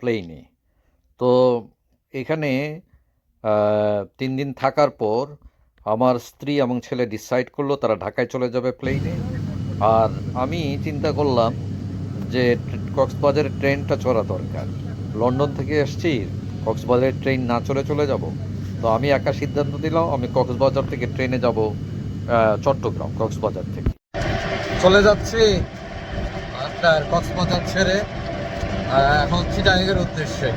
প্লেনে তো এখানে তিন দিন থাকার পর আমার স্ত্রী এবং ছেলে ডিসাইড করল তারা ঢাকায় চলে যাবে প্লেনে আর আমি চিন্তা করলাম যে কক্সবাজারের ট্রেনটা চড়া দরকার। লন্ডন থেকে এসছি, কক্সবাজারের ট্রেন না চলে চলে যাব। তো আমি একা সিদ্ধান্ত দিলাম আমি কক্সবাজার থেকে ট্রেনে যাব চট্টগ্রাম, কক্সবাজার থেকে। চলে যাচ্ছি আপনার কক্সবাজার ছেড়ে এখন চিটাঙ্গের উদ্দেশ্যে।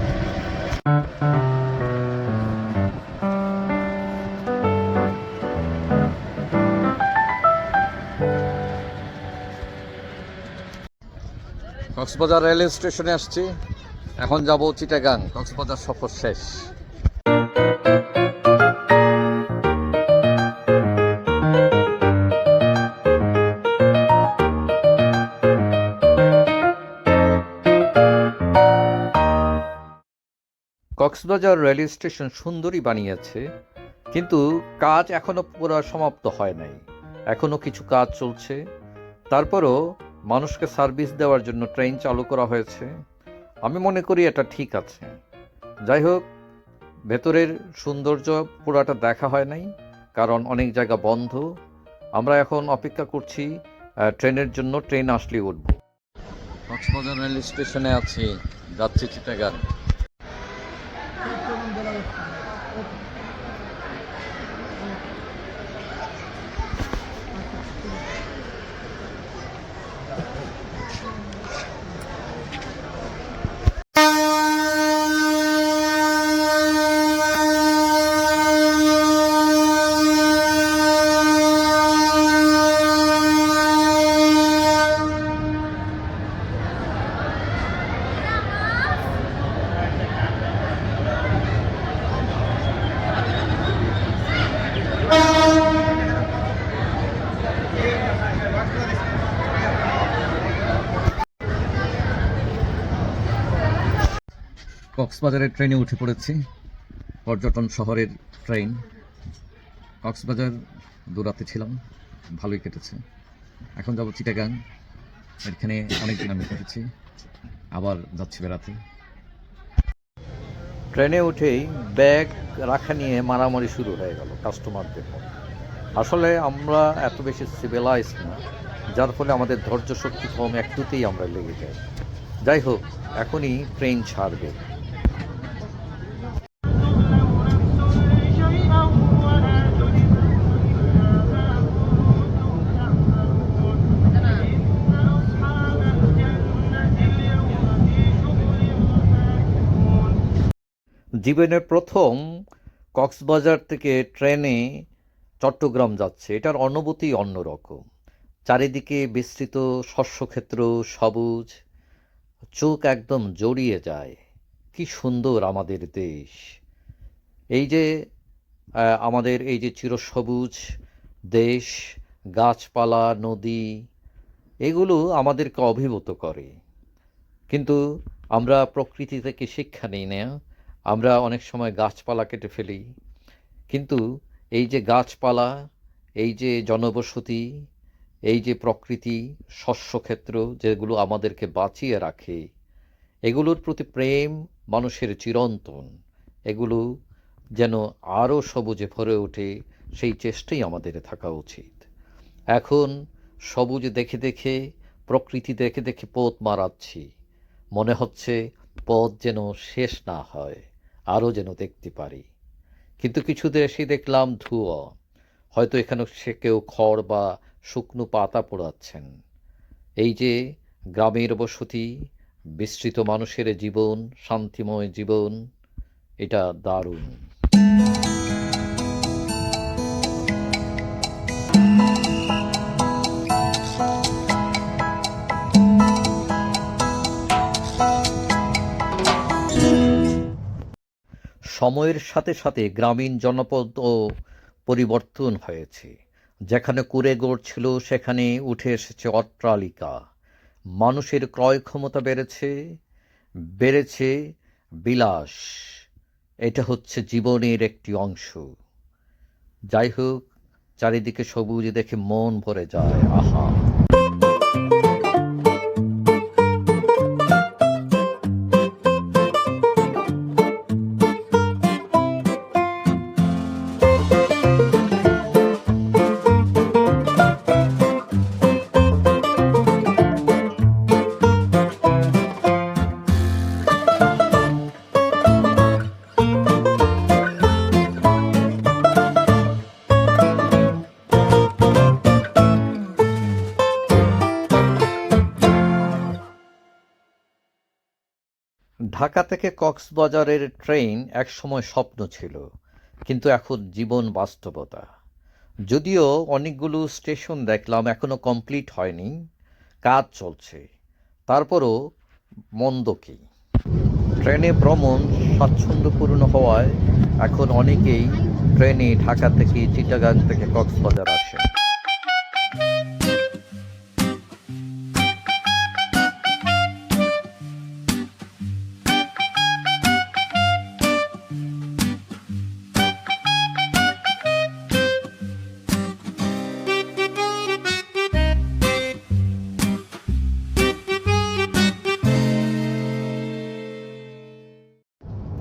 কক্সবাজার রেলওয়ে স্টেশনে আসছি। এখন যাব চিটাগাং। কক্সবাজার সফর শেষ। কক্সবাজার রেলওয়ে স্টেশন সুন্দরই বানিয়েছে, কিন্তু কাজ এখনও পুরো সমাপ্ত হয় নাই। এখনও কিছু কাজ চলছে। তারপরও মানুষকে সার্ভিস দেওয়ার জন্য ট্রেন চালু করা হয়েছে। আমি মনে করি এটা ঠিক আছে। যাই হোক, ভেতরের সৌন্দর্য পুরাটা দেখা হয় নাই, কারণ অনেক জায়গা বন্ধ। আমরা এখন অপেক্ষা করছি ট্রেনের জন্য ট্রেন আসলে উঠব। কক্সবাজার রেল স্টেশনে আছি, যাচ্ছি চিটাগাং। কক্সবাজারের ট্রেনে উঠে পড়েছি। পর্যটন শহরের ট্রেন। কক্সবাজার দূরাতে ছিলাম। ভালোই কেটেছে। এখন যাব চিটাগাং। এখানে অনেকদিন আমি কেটেছি। আবার যাচ্ছি বেড়াতে। ট্রেনে উঠেই ব্যাগ, রাখা নিয়ে মারামারি শুরু হয়ে গেল কাস্টমারদের। আসলে আমরা এত বেশি সিভিলাইজ না, যার ফলে আমাদের ধৈর্য শক্তি কম একটুতেই আমরা লেগে যাই। যাই হোক, এখনই ট্রেন ছাড়বে। জীবনের প্রথম কক্সবাজার থেকে ট্রেনে চট্টগ্রাম যাচ্ছে। এটার অনুভূতি অন্যরকম চারিদিকে বিস্তৃত শস্যক্ষেত্র, সবুজ, চোখ একদম জড়িয়ে যায়। কি সুন্দর আমাদের দেশ। এই যে আমাদের এই যে চিরসবুজ দেশ, গাছপালা, নদী, এগুলো আমাদেরকে অভিভূত করে। কিন্তু আমরা প্রকৃতি থেকে শিক্ষা নিই না। আমরা অনেক সময় গাছপালা কেটে ফেলি। কিন্তু এই যে গাছপালা, এই যে জনবসতি, এই যে প্রকৃতি, শস্যক্ষেত্র যেগুলো আমাদেরকে বাঁচিয়ে রাখে, এগুলোর প্রতি প্রেম মানুষের চিরন্তন। এগুলো যেন আরও সবুজে ভরে ওঠে, সেই চেষ্টাই আমাদের থাকা উচিত। এখন সবুজ দেখে দেখে, প্রকৃতি দেখে দেখে পথ মারাচ্ছি। মনে হচ্ছে পথ যেন শেষ না হয়। আরও যেন দেখতে পারি। কিন্তু কিছু দেশে দেখলাম ধুয়ো। হয়তো এখানে সে কেউ খড় বা শুকনো পাতা পোড়াচ্ছেন। এই যে গ্রামের বসতি, বিস্তৃত মানুষের জীবন, শান্তিময় জীবন, এটা দারুণ। সময়ের সাথে সাথে গ্রামীণ জনপদও পরিবর্তন হয়েছে। যেখানে কুড়েগড় ছিল, সেখানে উঠে এসেছে অট্টালিকা। মানুষের ক্রয় ক্ষমতা বেড়েছে বেড়েছে বিলাস। এটা হচ্ছে জীবনের একটি অংশ। যাই হোক, চারিদিকে সবুজ দেখে মন ভরে যায়। আহা! ঢাকা থেকে কক্সবাজারের ট্রেন একসময় স্বপ্ন ছিল, কিন্তু এখন জীবন বাস্তবতা। যদিও অনেকগুলো স্টেশন দেখলাম, এখনও কমপ্লিট হয়নি। কাজ চলছে, তারপরও মন্দ কি? ট্রেনে ভ্রমণ স্বাচ্ছন্দ্যপূর্ণ হওয়ায় এখন অনেকেই ট্রেনে ঢাকা থেকে চিটাগাং থেকে কক্সবাজার আসে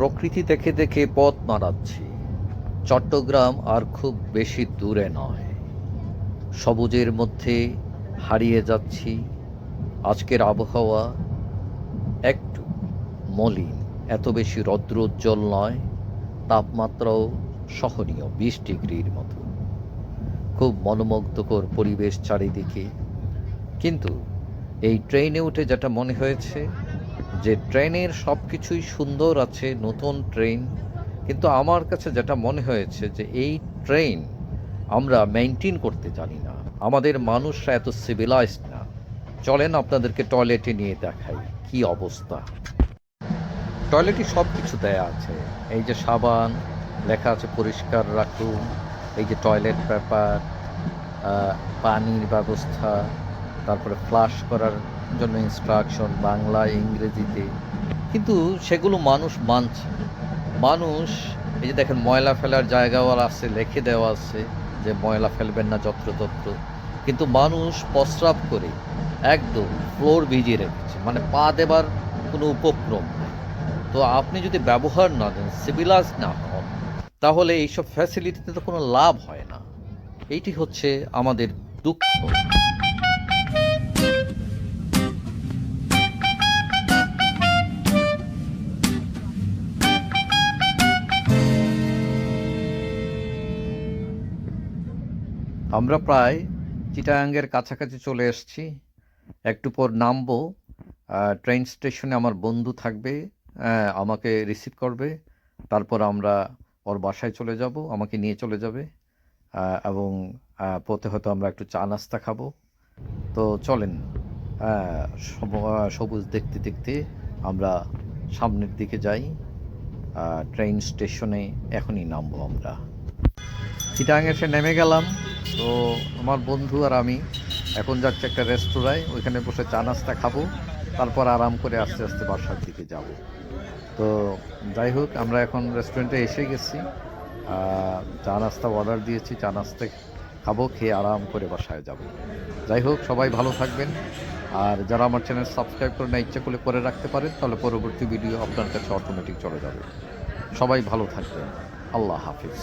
প্রকৃতি দেখে দেখে পথ মারাচ্ছি চট্টগ্রাম আর খুব বেশি দূরে নয়। সবুজের মধ্যে হারিয়ে যাচ্ছি। আজকের আবহাওয়া একটু মলিন। এত বেশি রৌদ্রোজ্জ্বল নয়। তাপমাত্রাও সহনীয়, বিশ ডিগ্রির মতো। খুব মনোমুগ্ধকর পরিবেশ চারিদিকে। কিন্তু এই ট্রেনে উঠে যেটা মনে হয়েছে যে ট্রেনের সব কিছুই সুন্দর আছে, নতুন ট্রেন, কিন্তু আমার কাছে যেটা মনে হয়েছে যে এই ট্রেন আমরা মেনটেন করতে জানি না। আমাদের মানুষরা এত সিভিলাইজড না। চলেন আপনাদেরকে টয়লেটে নিয়ে দেখাই কি অবস্থা। টয়লেটে সব কিছু দেয়া আছে। এই যে সাবান, লেখা আছে পরিষ্কার রাখুন। এই যে টয়লেট পেপার পানির ব্যবস্থা, তারপরে ফ্লাশ করার জন্য ইনস্ট্রাকশন বাংলা, ইংরেজিতে। কিন্তু সেগুলো মানুষ মানছে। মানুষ, এই যে দেখেন, ময়লা ফেলার জায়গাও আর আছে, লিখে দেওয়া আছে যে ময়লা ফেলবেন না, যত্রতত্র। কিন্তু মানুষ প্রস্রাব করে একদম ফ্লোর ভিজিয়ে রেখেছে। মানে পা দেবার কোনো উপক্রম তো আপনি যদি ব্যবহার না দেন সিভিলাইজ না হন, তাহলে এইসব ফ্যাসিলিটিতে তো কোনো লাভ হয় না। এইটি হচ্ছে আমাদের দুঃখ। আমরা প্রায় চিটাগাঙ্গের কাছাকাছি চলে এসেছি। একটু পর নামবো। ট্রেন স্টেশনে আমার বন্ধু থাকবে আমাকে রিসিভ করবে। তারপর আমরা ওর বাসায় চলে যাব, আমাকে নিয়ে চলে যাবে। এবং পথে হয়তো আমরা একটু চা নাস্তা খাব। তো চলেন সবুজ দেখতে দেখতে আমরা সামনের দিকে যাই। ট্রেন স্টেশনে এখনই নামবো আমরা। চিটাং এসে নেমে গেলাম। তো আমার বন্ধু আর আমি এখন যাচ্ছি একটা রেস্তোরাঁয়, ওইখানে বসে চা নাস্তা খাব, তারপর আরাম করে আস্তে আস্তে বাসার দিকে যাব। তো যাই হোক, আমরা এখন রেস্টুরেন্টে এসে গেছি। চা নাস্তা অর্ডার দিয়েছি, চা নাস্তা খাব, খেয়ে আরাম করে বাসায় যাব। যাই হোক, সবাই ভালো থাকবেন। আর যারা আমার চ্যানেল সাবস্ক্রাইব করে না, ইচ্ছা করলে করে রাখতে পারেন, তাহলে পরবর্তী ভিডিও আপনার কাছে অটোমেটিক চলে যাবে। সবাই ভালো থাকবেন। আল্লাহ হাফিজ।